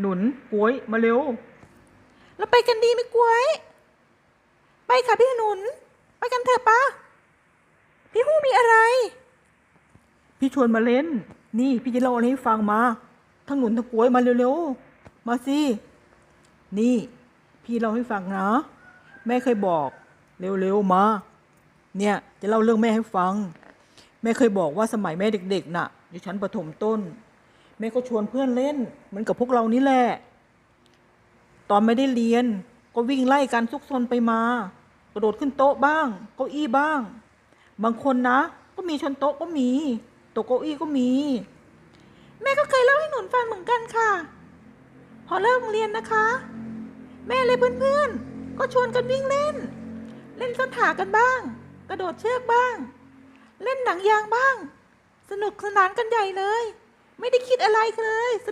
หนุนกล้วยมาเร็ว เราไปกันดีไหมกล้วย ไปค่ะพี่หนุน ไปกันเถอะปะพี่ฮู้มีอะไร พี่ชวนมาเล่น นี่พี่จะเล่าอะไรให้ฟังมา ทั้งหนุนทั้งกล้วยมาเร็วๆ มาสิ นี่ พี่เล่าให้ฟังนะ แม่เคยบอกเร็วๆมา เนี่ยจะเล่าเรื่องแม่ให้ฟัง แม่เคยบอกว่าสมัยแม่เด็กๆ น่ะ อยู่ชั้นประถมต้น แม่ก็ชวนเพื่อนเล่น เหมือนกับพวกเรานี่แหละ ตอนไม่ได้เรียน ก็วิ่งไล่กันซุกซนไปมา กระโดดขึ้นโต๊ะบ้าง เก้าอี้บ้าง บางคนนะ ก็มีชนโต๊ะก็มีตกเก้าอี้ก็มี แม่ก็เคยเล่าให้หนุนฟังเหมือนกันค่ะ พอเลิกโรงเรียนนะคะ แม่เลยเพื่อนๆ ก็ชวนกันวิ่งเล่น เล่นซ่อนหากันบ้าง กระโดดเชือกบ้าง เล่นหนังยางบ้าง สนุกสนานกันใหญ่เลย ไม่ได้คิดอะไรเลยสน